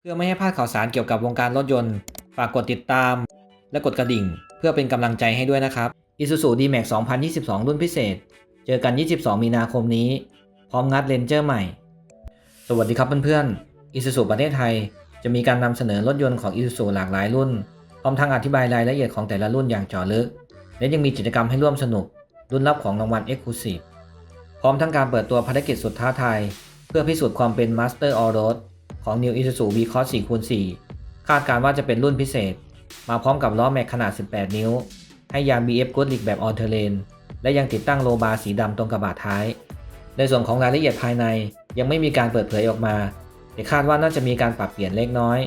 เพื่อไม่ให้พลาดข่าวสารเกี่ยวกับวงการรถยนต์ ฝากกดติดตาม และกดกระดิ่ง เพื่อเป็นกำลังใจให้ด้วยนะครับ Isuzu D-Max 2022 รุ่นพิเศษ เจอกัน 22 มีนาคมนี้ พร้อมงัดเลนเจอร์ใหม่ สวัสดีครับเพื่อนๆ Isuzu ประเทศไทย จะมีการนำเสนอรถยนต์ของ Isuzu หลากหลายรุ่น พร้อมทั้งอธิบายรายละเอียดของแต่ละรุ่นอย่างเจาะลึก และยังมีกิจกรรมให้ร่วมสนุก รุ่นรับของรางวัล Exclusive พร้อมทั้งการเปิดตัวภารกิจสุดท้าทาย เพื่อพิสูจน์ความเป็น Master All Road ของ New Isuzu V-Cross 4x4 คาดการว่าจะเป็นรุ่นพิเศษ มาพร้อมกับล้อแม็กขนาด 18 นิ้ว ให้ยาง BF g o o d l i c แบบ All Terrain และยังติดตั้งโลบาร์สีดำตรงกระบะท้าย ในส่วนของรายละเอียดภายในยังไม่มีการเปิดเผยออกมาแต่คาดว่าน่าจะมีการปรับเปลี่ยนเล็กน้อย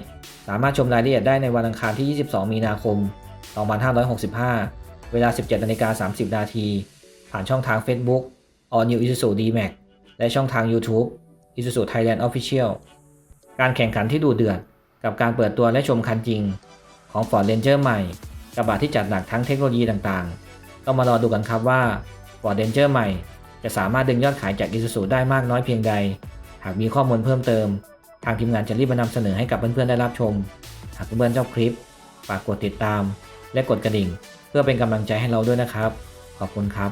สามารถชมรายละเอียดได้ในวันอังคารที่ 22 มีนาคม 2565 เวลา 17นาฬิกา30 นาที ผ่านช่องทาง Facebook All New Isuzu D-Max และช่องทาง YouTube Isuzu Thailand Official การแข่งขันที่ดูเดือดกับการเปิดตัวและชมคันจริง ของ Ford Ranger ใหม่ กระบะที่จัดหนักทั้งเทคโนโลยีต่างๆ ต้องมารอดูกันครับว่า Ford Ranger ใหม่ จะสามารถดึงยอดขายจาก Isuzu ได้มากน้อยเพียงใด หากมีข้อมูลเพิ่มเติม ทางทีมงานจะรีบมานำเสนอให้กับเพื่อนๆได้รับชม หากเพื่อนๆชอบคลิปฝากกดติดตาม และกดกระดิ่ง เพื่อเป็นกำลังใจให้เราด้วยนะครับ ขอบคุณครับ